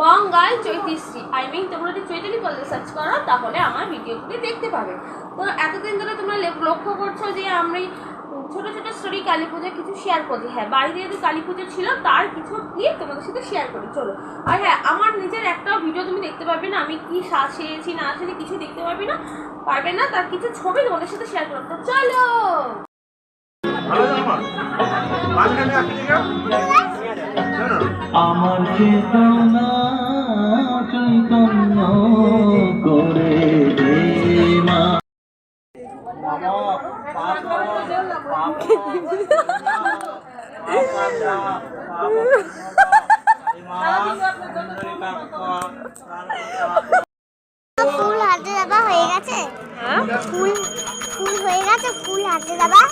বঙ্গাল চৈতিশ্রী। I mean তোমরা যদি চৈতালি বলতে সার্চ করো তাহলে আমার ভিডিওগুলি দেখতে পাবে। তো এতদিন ধরে তোমরা লক্ষ্য করছ যে আমি ছোট ছোট স্টোরি কালী পুজো কিছু শেয়ার করি। হ্যাঁ বাড়িতে যেহেতু কালী পুজো ছিল তার কিছু ক্লিপ তোমাদের সাথে শেয়ার করি। চলো। আর হ্যাঁ আমার নিজের একটা ভিডিও তুমি দেখতে পারবে না। আমি কি সাজিয়েছি না সাজিয়ে কিছু দেখতে পারবে না পারবে না তার কিছু ছবি তোমাদের সাথে শেয়ার করো তো চলো! আমার। ফুল হাতে দেওয়া হয়ে গেছে? ফুল ফুল হয়ে গেছে ফুল হাতে দেওয়া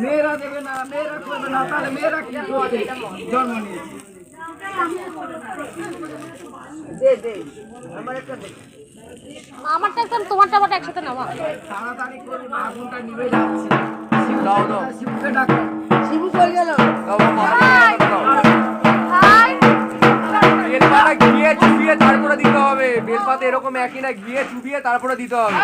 মেয়েরা দেবে না মেয়েরা করবে না তাহলে মেয়েরা কি করবে জন্ম নিয়েছে দে দে আমার একটা দে আমারটা একদম তোমারটা আমারটা একসাথে নেওয়া তাড়াতাড়ি করে আগুনটা নিভে যাচ্ছে দাও দাও শিবকে ডাকো শিবু কই গেল বেলপাতা গিয়ে চুবিয়ে তারপরে দিতে হবে বেলপাতা এরকম একই না গিয়ে চুবিয়ে তারপরে দিতে হবে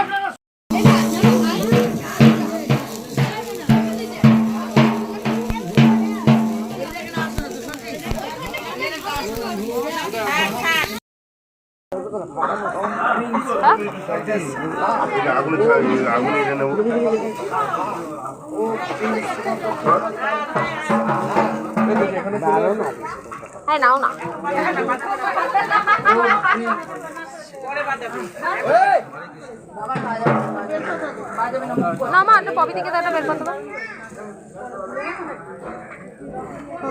হ্যাঁ নাও না। না মা একটা পপি থেকে একটা বের করতে পারো।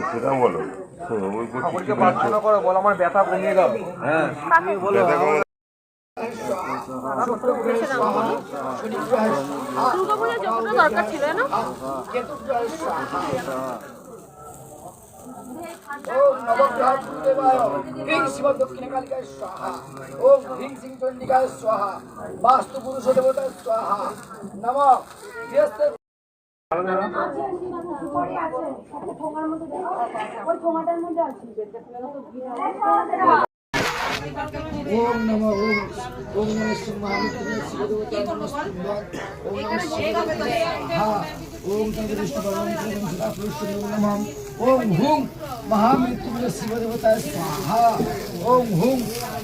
সেটা বলো। প্রার্থনা করো বলো আমার ব্যথা কমিয়ে দাও। হ্যাঁ। ব্যথা কমানো দুর্গা পুজোর যতটা দরকার ছিল না ওম নবগ্রহ দেবায় হ্রিং শিব দক্ষিণ কালিকায় স্বাহা ওম হ্রিং সিং গৃহস্থ ওম নম ওম ওম নম নমস্তুভ্যং ওম নম ওম নমঃ ওম হুম মহামৃত্যুঞ্জয় শিবদেবতায় স্বাহা ওম হুম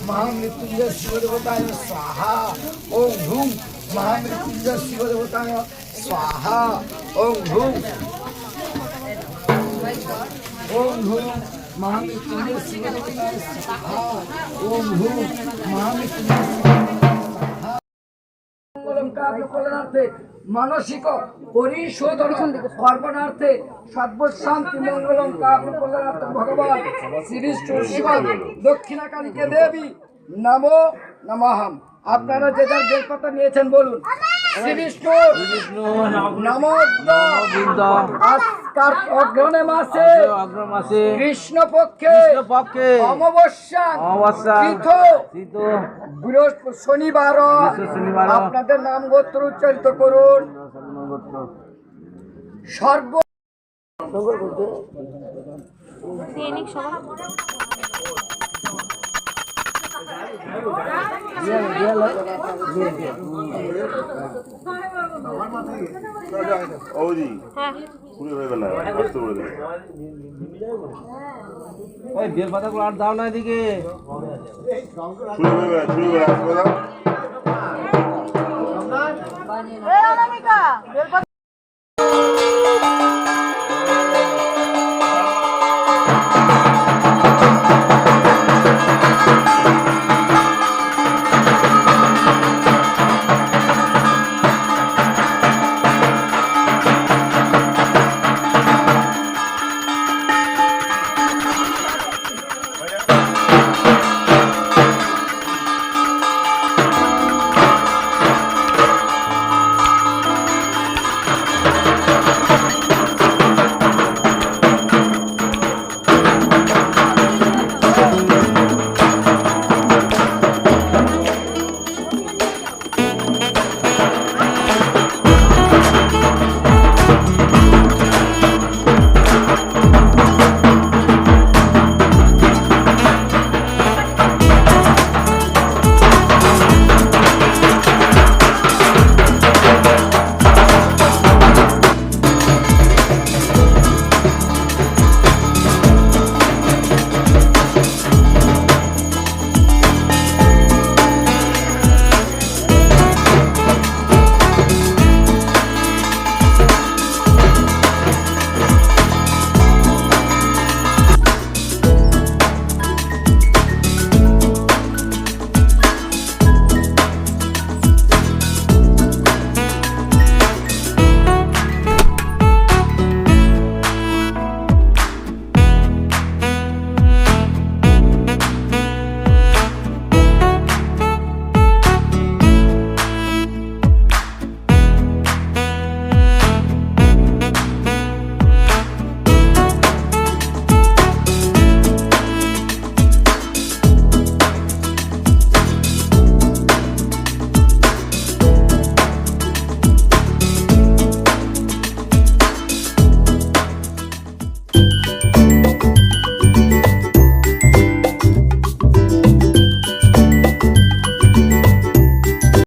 মহামৃত্যুঞ্জয় শিবদেবতায় স্বাহা। ওম হুম মহামৃত্যুঞ্জয় শিবদেবতায় স্বাহা। ওম হুম ওম হুম মানসিক পরিশোধন কর্মণার্থে সর্বশান্তি মঙ্গলম কাপ কল্যাণার্থে ভগবান শ্রী বিষ্ণু শিব দক্ষিণাকালীকে দেবী। নমো নমঃ। আপনারা যে যার বেলপাতা নিয়েছেন, বলুন। আজকার অগ্রণে মাসে পক্ষে অমাবস্যা অমাবস্যা তীর্থ বৃহস্পতি শনিবার। শনিবার। আপনাদের নাম গোত্র উচ্চারিত করুন। সর্ব দিয়ে সবাই ওদি হ্যাঁ। পুরো হয়ে গেল আসতে ওই আর দাও না এদিকে। ছুড়ে হয়ে গেল ছুড়ে হয়ে গেল আসতে দাও